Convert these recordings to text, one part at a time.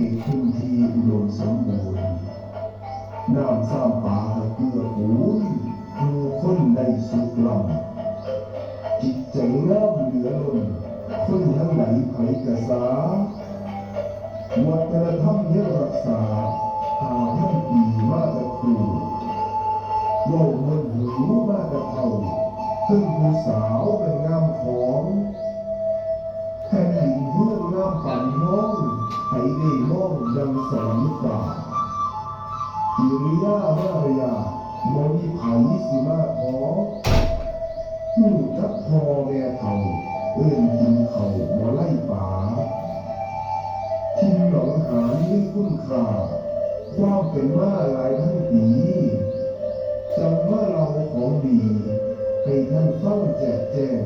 เขตพื้นที่อุดมสมบูรณ์น้ำซ้ำป่าเกือกูลหมู่คนได้สุขลำจิตใจงามเหลือล้นคนทั้งไหลไผกระสาวัฒนธรรมยังรักษาหาท่านปีมาต่ครูเล่าเมืองหูมาต่เท่าขึ้นผู้สาวเป็นงามของ สวรรค์ฟ้ากิริยามารยาโมนิไผสิมาขอผู้จักพอแม่เท่าเอื้อนกินเขาบ่ไล่ป่าทิมหนองหานมีคุณค่าความเป็นว่าหลายท่านปีจำว่าเราของดีให้ท่านฟังแจกแจ้ง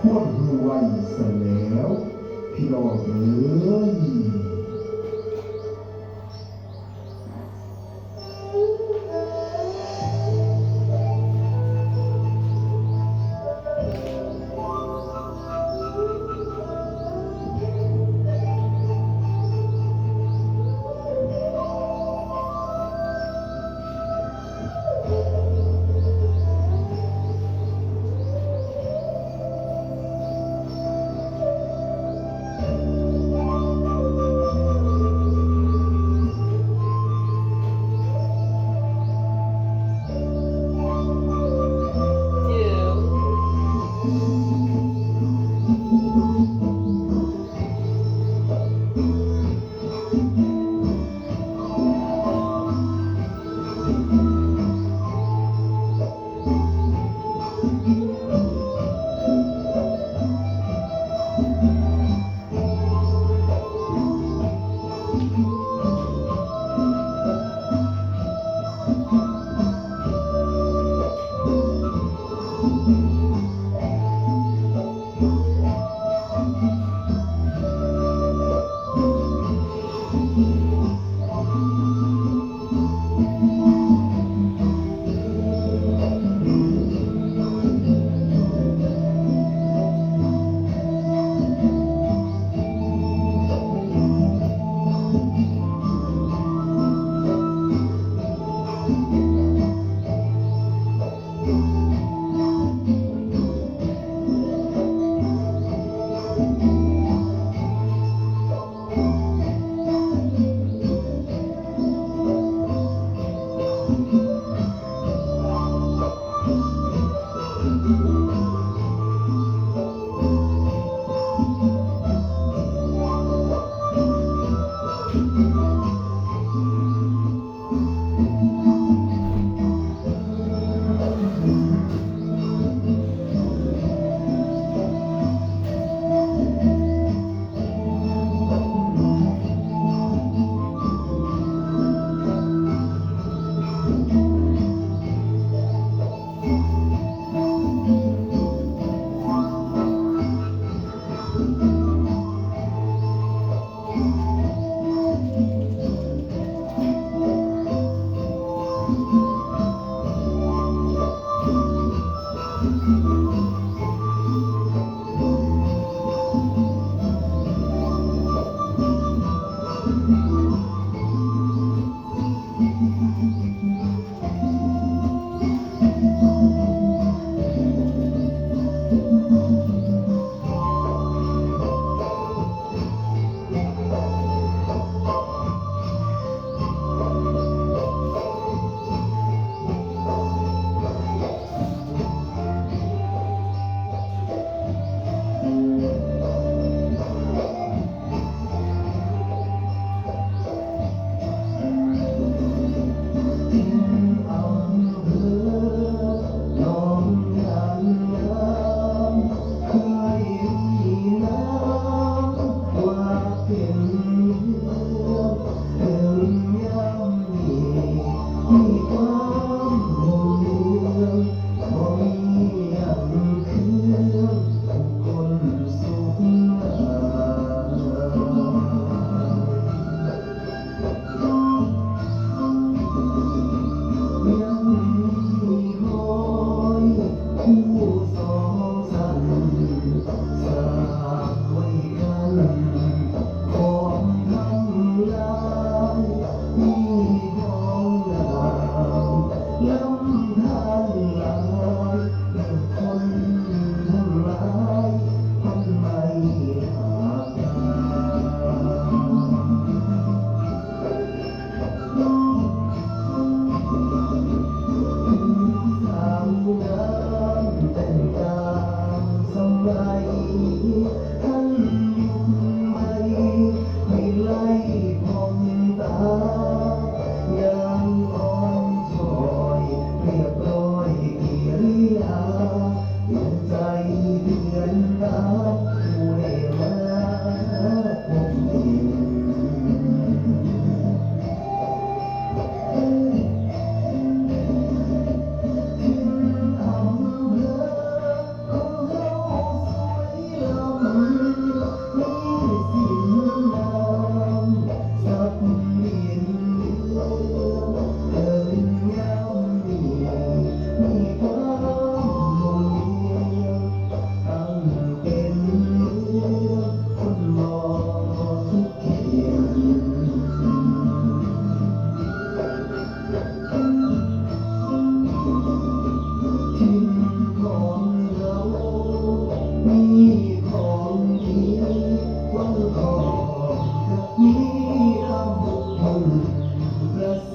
พวดหือไว้เสแล้ว พี่น้องเอ้ย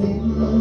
você.